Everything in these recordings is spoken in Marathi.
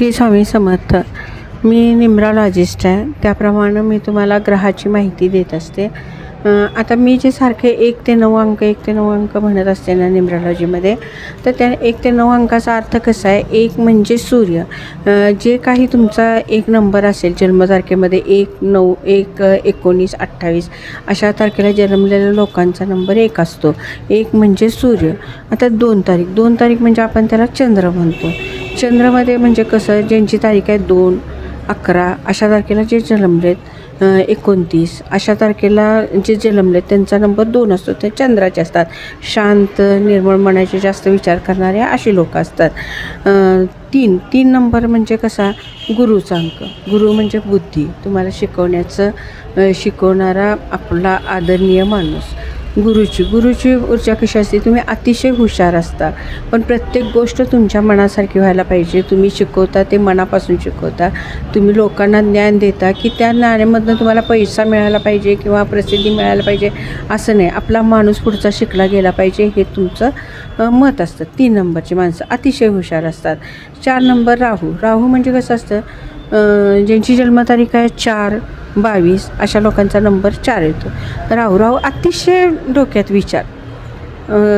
श्री स्वामी समर्थ. मी निम्रॉलॉजिस्ट आहे. त्याप्रमाणे मी तुम्हाला ग्रहाची माहिती देत असते. आता मी जे सारखे एक ते नऊ अंक एक ते नऊ अंक म्हणत असते ना निम्रॉलॉजीमध्ये तर त्या एक ते नऊ अंकाचा अर्थ कसा आहे? एक म्हणजे सूर्य. जे काही तुमचा एक नंबर असेल जन्मतारखेमध्ये एक नऊ एक एकोणीस अठ्ठावीस अशा तारखेला जन्मलेल्या लोकांचा नंबर एक असतो. एक म्हणजे सूर्य. आता दोन तारीख. दोन तारीख म्हणजे आपण त्याला चंद्र म्हणतो. चंद्रमध्ये म्हणजे कसं ज्यांची तारीख आहे दोन अकरा अशा तारखेला जे जन्मलेत एकोणतीस अशा तारखेला जे जन्मलेत त्यांचा नंबर दोन असतो ते चंद्राचे असतात. शांत निर्मळ मनाचे जास्त विचार करणारे अशी लोक असतात. तीन तीन नंबर म्हणजे कसा गुरुचा अंक. गुरु म्हणजे बुद्धी. तुम्हाला शिकवण्याचं शिकवणारा आपला आदरणीय माणूस. गुरुची गुरुची ऊर्जा कशी असते? तुम्ही अतिशय हुशार असता. पण प्रत्येक गोष्ट तुमच्या मनासारखी व्हायला पाहिजे. तुम्ही शिकवता ते मनापासून शिकवता. तुम्ही लोकांना ज्ञान देता की त्या ज्ञानामधनं तुम्हाला पैसा मिळाला पाहिजे किंवा प्रसिद्धी मिळायला पाहिजे. असं नाही. आपला माणूस पुढचा शिकला गेला पाहिजे हे तुमचं मत असतं. तीन नंबरची माणसं अतिशय हुशार असतात. चार नंबर राहू. राहू म्हणजे कसं असतं? ज्यांची जन्मतारीख आहे चार बावीस अशा लोकांचा नंबर चार येतो. राहू राहू अतिशय डोक्यात विचार.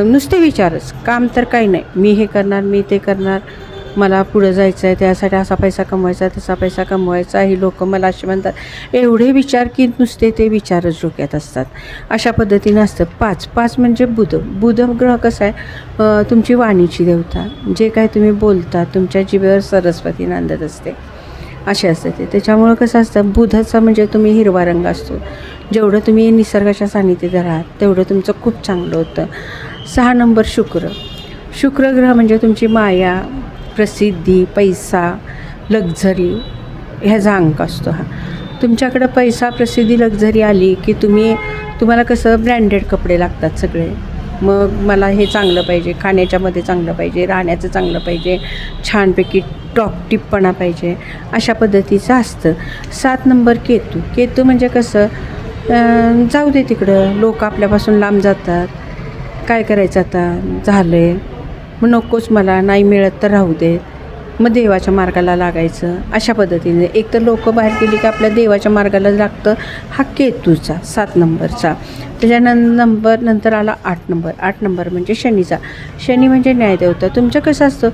नुसते विचारच काम तर काही नाही. मी हे करणार मी ते करणार मला पुढं जायचं आहे त्यासाठी असा पैसा कमवायचा तसा पैसा कमवायचा ही लोक मला असे म्हणतात. एवढे विचार की नुसते ते विचारच डोक्यात असतात. अशा पद्धतीनं असतं. पाच पाच म्हणजे बुध. बुध ग्रह कसा आहे? तुमची वाणीची देवता. जे काय तुम्ही बोलता तुमच्या जिभेवर सरस्वती नांदत असते. असे असते ते. त्याच्यामुळं कसं असतं बुधाचा म्हणजे तुम्ही हिरवा रंग असतो. जेवढं तुम्ही निसर्गाच्या सान्निध्यात राहात तेवढं तुमचं खूप चांगलं होतं. सहा नंबर शुक्र. शुक्र ग्रह म्हणजे तुमची माया प्रसिद्धी पैसा लक्झरी ह्याचा अंक असतो हा. तुमच्याकडं पैसा प्रसिद्धी लक्झरी आली की तुम्ही तुम्हाला कसं ब्रँडेड कपडे लागतात सगळे. मग मला हे चांगलं पाहिजे खाण्याच्यामध्ये चांगलं पाहिजे राहण्याचं चांगलं पाहिजे छानपैकी टॉप टिपपणा पाहिजे अशा पद्धतीचं असतं. सात नंबर केतू. केतू म्हणजे कसं जाऊ दे तिकडं. लोक आपल्यापासून लांब जातात. काय करायचं आता? झालं आहे मग नकोच मला. नाही मिळत तर राहू दे. मग देवाच्या मार्गाला लागायचं अशा पद्धतीने. एक तर लोक बाहेर गेली की आपल्या देवाच्या मार्गाला लागतं हा केतूचा सात नंबरचा. त्याच्यानं नंबर नंतर आला आठ नंबर. आठ नंबर म्हणजे शनीचा. शनी म्हणजे न्यायदेवता. तुमचं कसं असतं?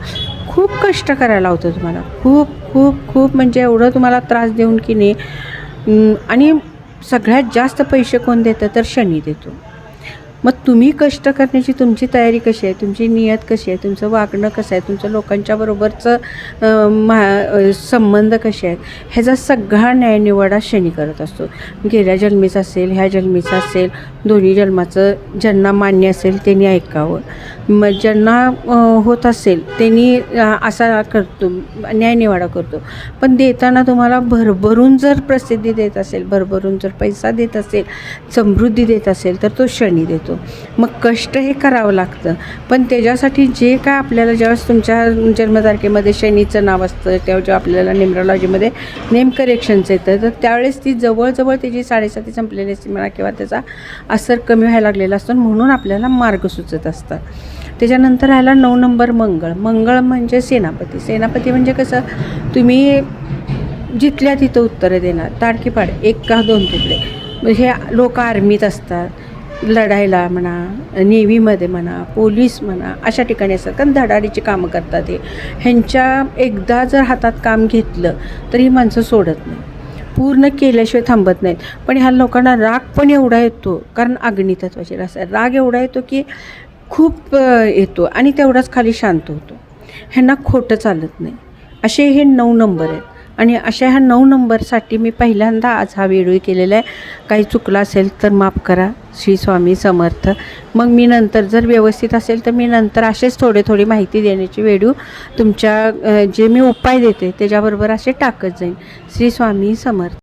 खूप कष्ट करायला होतं तुम्हाला. खूप खूप खूप म्हणजे एवढं तुम्हाला त्रास देऊन की नाही. आणि सगळ्यात जास्त पैसे कोण देतं? तर शनी देतो. मग तुम्ही कष्ट करण्याची तुमची तयारी कशी आहे? तुमची नियत कशी आहे? तुमचं वागणं कसं आहे? तुमचं लोकांच्या बरोबरचं मा संबंध कसे आहेत? ह्याचा सगळा न्यायनिवाडा शनी करत असतो. गेल्या जन्मीचा असेल ह्या जन्मीचा असेल दोन्ही जन्माचं ज्यांना मान्य असेल त्यांनी ऐकावं. मग ज्यांना होत असेल त्यांनी असा करतो न्यायनिवाडा करतो. पण देताना तुम्हाला भरभरून जर प्रसिद्धी देत असेल भरभरून जर पैसा देत असेल समृद्धी देत असेल तर तो शनी देतो. मग कष्ट हे करावं लागतं. पण त्याच्यासाठी जे काय आपल्याला ज्यावेळेस तुमच्या जन्मतारखेमध्ये शनीचं नाव असतं तेव्हा जेव्हा आपल्याला न्युमरॉलॉजीमध्ये नेम करेक्शनचं येतं तर त्यावेळेस ती जवळजवळ त्याची साडेसाती संपलेली असते म्हणा किंवा त्याचा असर कमी व्हायला लागलेला असतो म्हणून आपल्याला मार्ग सुचत असतात त्याच्यानंतर राहिला नऊ नंबर मंगळ. मंगळ म्हणजे सेनापती. सेनापती म्हणजे कसं? तुम्ही जिथल्या तिथं उत्तरं देणार. ताडकीपाड. एक का दोन तुकडे. म्हणजे हे लोक आर्मीत असतात. लढायला म्हणा नेव्हीमध्ये म्हणा पोलीस म्हणा अशा ठिकाणी असतात. कारण धडाडीची कामं करतात हे. ह्यांच्या एकदा जर हातात काम घेतलं तर ही माणसं सोडत नाही पूर्ण केल्याशिवाय थांबत नाहीत. पण ह्या लोकांना राग पण एवढा येतो कारण अग्नितत्वाची रस राग एवढा येतो की खूप येतो आणि तेवढाच खाली शांत होतो. ह्यांना खोटं चालत नाही. असे हे नऊ नंबर आहेत. आणि अशा ह्या नऊ नंबरसाठी मी पहिल्यांदा आज हा व्हिडिओ केलेला आहे. काही चुकला असेल तर माफ करा. श्री स्वामी समर्थ. मग मी नंतर जर व्यवस्थित असेल तर मी नंतर असेच थोडे थोडी माहिती देण्याची व्हिडिओ तुमच्या जे मी उपाय देते त्याच्याबरोबर असे टाकत जाईन. श्री स्वामी समर्थ.